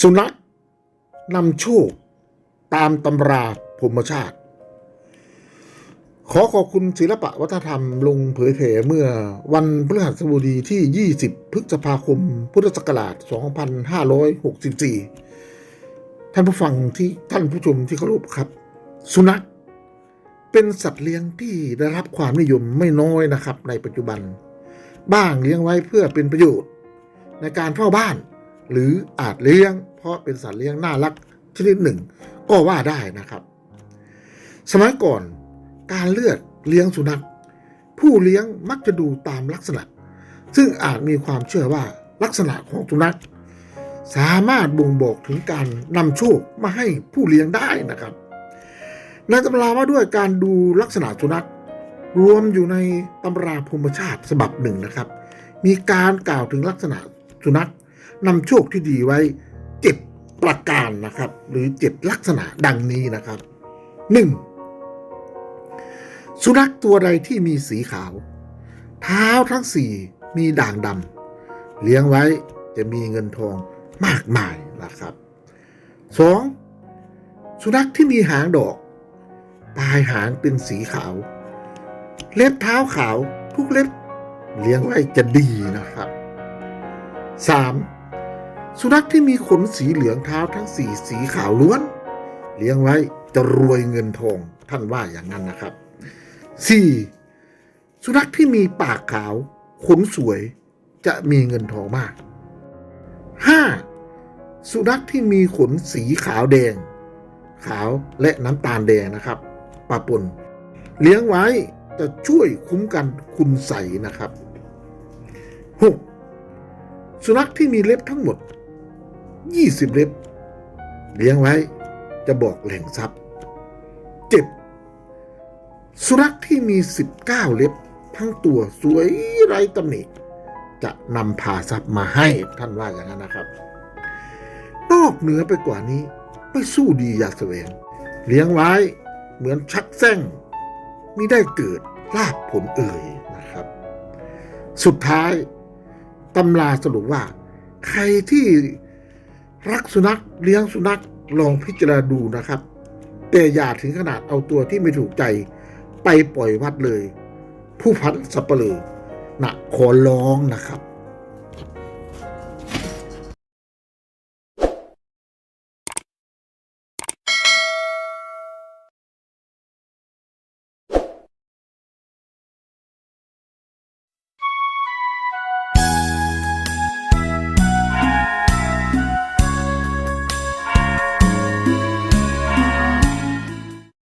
สุนัขนำโชคตามตำราพรหมชาติ ขอขอบคุณศิลปะวัฒนธรรมลงเผยแผ่เมื่อวันพฤหัสบดีที่ 20 พฤษภาคม พุทธศักราช 2564 ท่านผู้ฟังที่ท่านผู้ชมที่เคารพครับ สุนัขเป็นสัตว์เลี้ยงที่ได้รับความนิยมไม่น้อยนะครับ ในปัจจุบัน บ้างเลี้ยงไว้เพื่อเป็นประโยชน์ ในการเฝ้าบ้าน หรืออาจเลี้ยง เพราะเป็นสัตว์เลี้ยงน่ารักชนิดหนึ่ง ก็ว่าได้นะครับ สมัยก่อนการเลือกเลี้ยงสุนัข ผู้เลี้ยงมักจะดูตามลักษณะ ซึ่งอาจมีความเชื่อว่าลักษณะของสุนัข สามารถบ่งบอกถึงการนำโชคมาให้ผู้เลี้ยงได้นะครับในตำราว่าด้วยการดูลักษณะสุนัขรวมอยู่ในตำราภูมิชาติฉบับหนึ่งนะครับ มีการกล่าวถึงลักษณะสุนัขนำโชคที่ดีไว้ ประการนะครับ หรือเจ็ดลักษณะดังนี้นะครับหนึ่งสุนัขตัวใดที่มีสีขาว เท้าทั้งสี่มีด่างดำเลี้ยงไว้จะมีเงินทองมากมายนะครับสองสุนัขที่มีหางดอก ปลายหางเป็นสีขาว เล็บเท้าขาวทุกเล็บเลี้ยงไว้จะดีนะครับ 3. สุนัขที่มีขนสีเหลืองเท้าทั้งสี่สีขาวล้วน เลี้ยงไว้จะรวยเงินทองท่านว่าอย่างนั้นนะครับ 4. สุนัขที่มีปากขาว ขนสวยจะมีเงินทองมาก 5. สุนัขที่มีขนสีขาวแดง ขาวและน้ำตาลแดงนะครับปะปนเลี้ยงไว้จะช่วยคุ้มกันคุณใสนะครับ 6. สุนัขที่มีเล็บทั้งหมด 20 เล็บ เลี้ยงไว้จะบอกแหล่งทรัพย์ 7. สุนัขที่มี 19 เล็บ ทั้งตัวสวยไร้ตำหนิจะนำพาทรัพย์มาให้ท่านว่าอย่างนั้นนะครับ นอกเหนือไปกว่านี้ไม่สู้ดีอยากแสวง เลี้ยงไว้เหมือนชักแซงมิได้เกิดลาบผลเอ่ยนะครับ สุดท้ายตำราสรุปว่า ใครที่ รักสุนัขเลี้ยงสุนัขลองพิจารณาดูนะครับ แต่อย่าถึงขนาดเอาตัวที่ไม่ถูกใจ ไปปล่อยวัดเลย ผู้พันสับเปลือนะขอร้องนะครับ